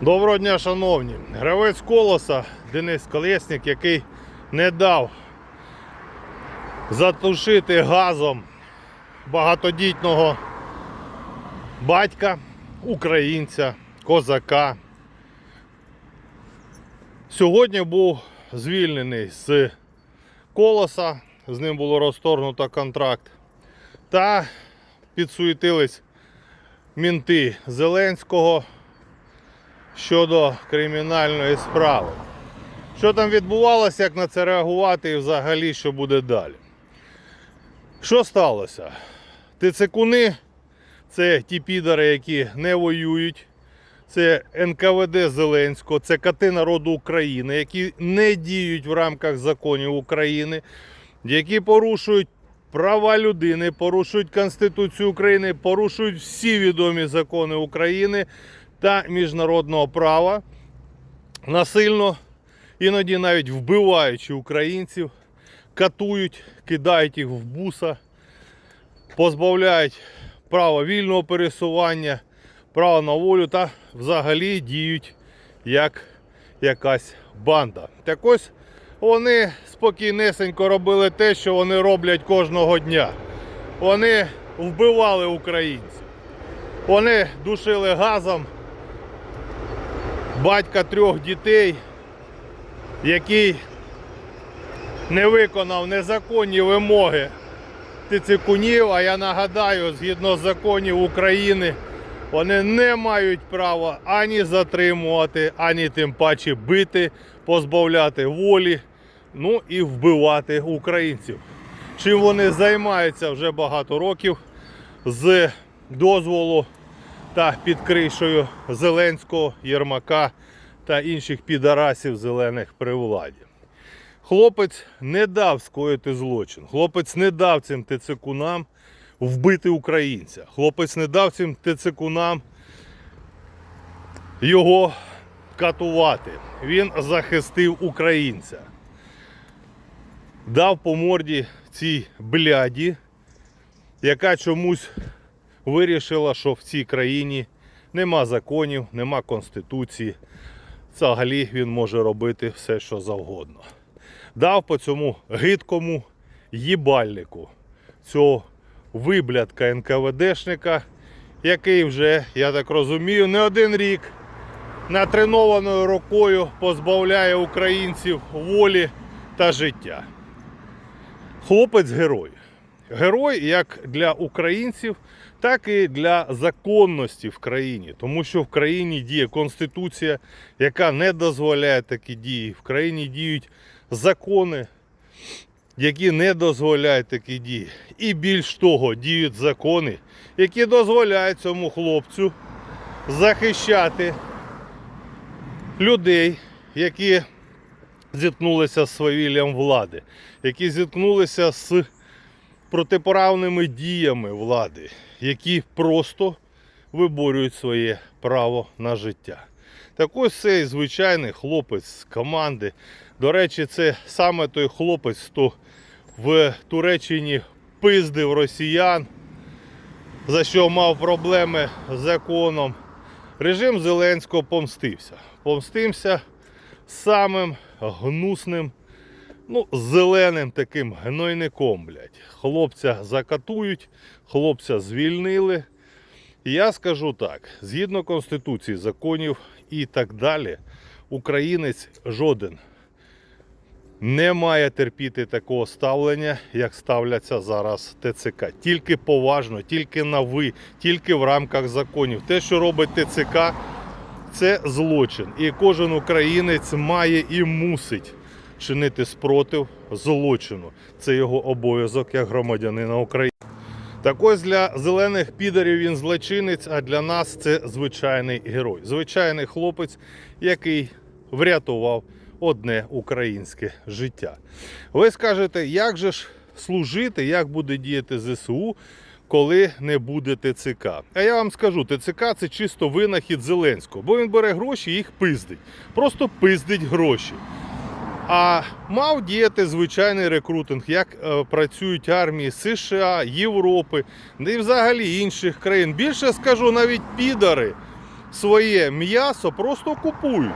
Доброго дня, шановні. Гравець колоса Денис Колєснік, який не дав затушити газом багатодітного батька, українця, козака. Сьогодні був звільнений з колоса, з ним було розторгнуто контракт. Та підсуетились мінти Зеленського щодо кримінальної справи. Що там відбувалося, як на це реагувати і взагалі що буде далі? Що сталося? Тицекуни це ті підари, які не воюють. Це НКВД Зеленського, це кати народу України, які не діють в рамках законів України, які порушують права людини, порушують Конституцію України, порушують всі відомі закони України та міжнародного права, насильно, іноді навіть вбиваючи українців, катують, кидають їх в буса, позбавляють права вільного пересування, права на волю та взагалі діють як якась банда. Так ось вони спокійнесенько робили те, що вони роблять кожного дня. Вони вбивали українців. Вони душили газом батька трьох дітей, який не виконав незаконні вимоги тицикунів, а я нагадаю, згідно законів України, вони не мають права ані затримувати, ані тим паче бити, позбавляти волі, ну і вбивати українців. Чим вони займаються вже багато років з дозволу та під кришею Зеленського, Єрмака та інших підарасів зелених при владі. Хлопець не дав скоїти злочин. Хлопець не дав цим тицикунам вбити українця. Хлопець не дав цим тицикунам його катувати. Він захистив українця. Дав по морді цій бляді, яка чомусь вирішила, що в цій країні нема законів, нема конституції. Взагалі він може робити все, що завгодно. Дав по цьому гидкому їбальнику цього виблядка НКВДшника, який вже, я так розумію, не один рік натренованою рукою позбавляє українців волі та життя. Хлопець герой. Герой як для українців, так і для законності в країні. Тому що в країні діє конституція, яка не дозволяє такі дії. В країні діють закони, які не дозволяють такі дії. І більш того, діють закони, які дозволяють цьому хлопцю захищати людей, які зіткнулися з свавіллям влади, які зіткнулися з протиправними діями влади, які просто виборюють своє право на життя. Так ось цей звичайний хлопець з команди. До речі, це саме той хлопець, хто в Туреччині пиздив росіян, за що мав проблеми з законом. Режим Зеленського помстився. Помстився самим гнусним ну, зеленим таким гнойником, блядь. Хлопця закатують, хлопця звільнили. Я скажу так: згідно Конституції, законів і так далі, українець жоден не має терпіти такого ставлення, як ставляться зараз ТЦК. Тільки поважно, тільки на ви, тільки в рамках законів. Те, що робить ТЦК, це злочин. І кожен українець має і мусить чинити спротив злочину. Це його обов'язок як громадянина України. Так ось для зелених підарів він злочинець, а для нас це звичайний герой. Звичайний хлопець, який врятував одне українське життя. Ви скажете, як же ж служити, як буде діяти ЗСУ, коли не буде ТЦК? А я вам скажу, ТЦК це чисто винахід Зеленського, бо він бере гроші і їх пиздить. Просто пиздить гроші. А мав діяти звичайний рекрутинг, як е, працюють армії США, Європи, і взагалі інших країн. Більше скажу, навіть підари своє м'ясо просто купують.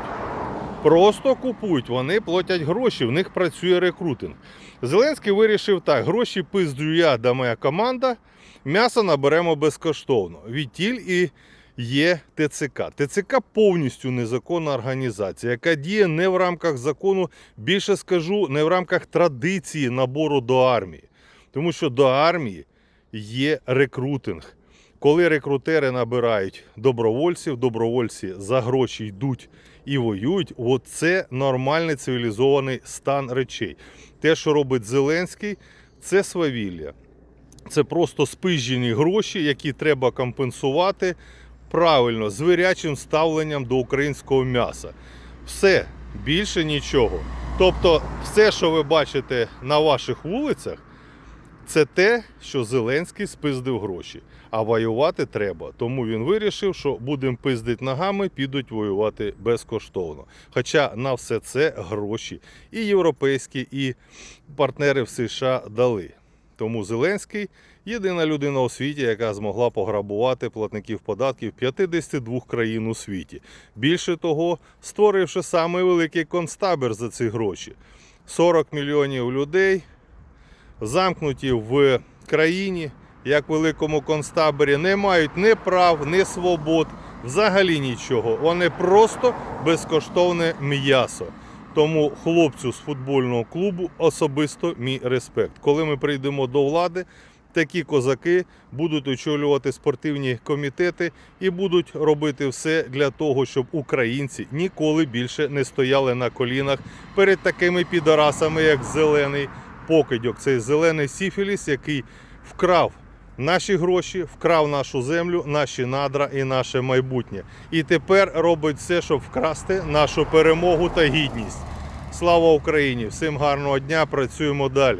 Просто купують, вони платять гроші, в них працює рекрутинг. Зеленський вирішив так: гроші пизджу я да моя команда, м'ясо наберемо безкоштовно. Відтіль і є ТЦК. ТЦК повністю незаконна організація, яка діє не в рамках закону, більше скажу, не в рамках традиції набору до армії. Тому що до армії є рекрутинг. Коли рекрутери набирають добровольців, добровольці за гроші йдуть і воюють, от це нормальний цивілізований стан речей. Те, що робить Зеленський, це свавілля. Це просто спижені гроші, які треба компенсувати правильно, звірячим ставленням до українського м'яса. Все, більше нічого. Тобто, все, що ви бачите на ваших вулицях, це те, що Зеленський спиздив гроші. А воювати треба. Тому він вирішив, що будемо пиздити ногами, підуть воювати безкоштовно. Хоча на все це гроші і європейські, і партнери в США дали. Тому Зеленський єдина людина у світі, яка змогла пограбувати платників податків 52 країн у світі. Більше того, створивши самий великий концтабір за ці гроші. 40 мільйонів людей замкнуті в країні, як великому концтаборі, не мають ні прав, ні свобод, взагалі нічого. Вони просто безкоштовне м'ясо. Тому хлопцю з футбольного клубу особисто мій респект. Коли ми прийдемо до влади, такі козаки будуть очолювати спортивні комітети і будуть робити все для того, щоб українці ніколи більше не стояли на колінах перед такими підарасами, як зелений покидьок. Цей зелений сіфіліс, який вкрав наші гроші, вкрав нашу землю, наші надра і наше майбутнє. І тепер робить все, щоб вкрасти нашу перемогу та гідність. Слава Україні! Всім гарного дня! Працюємо далі.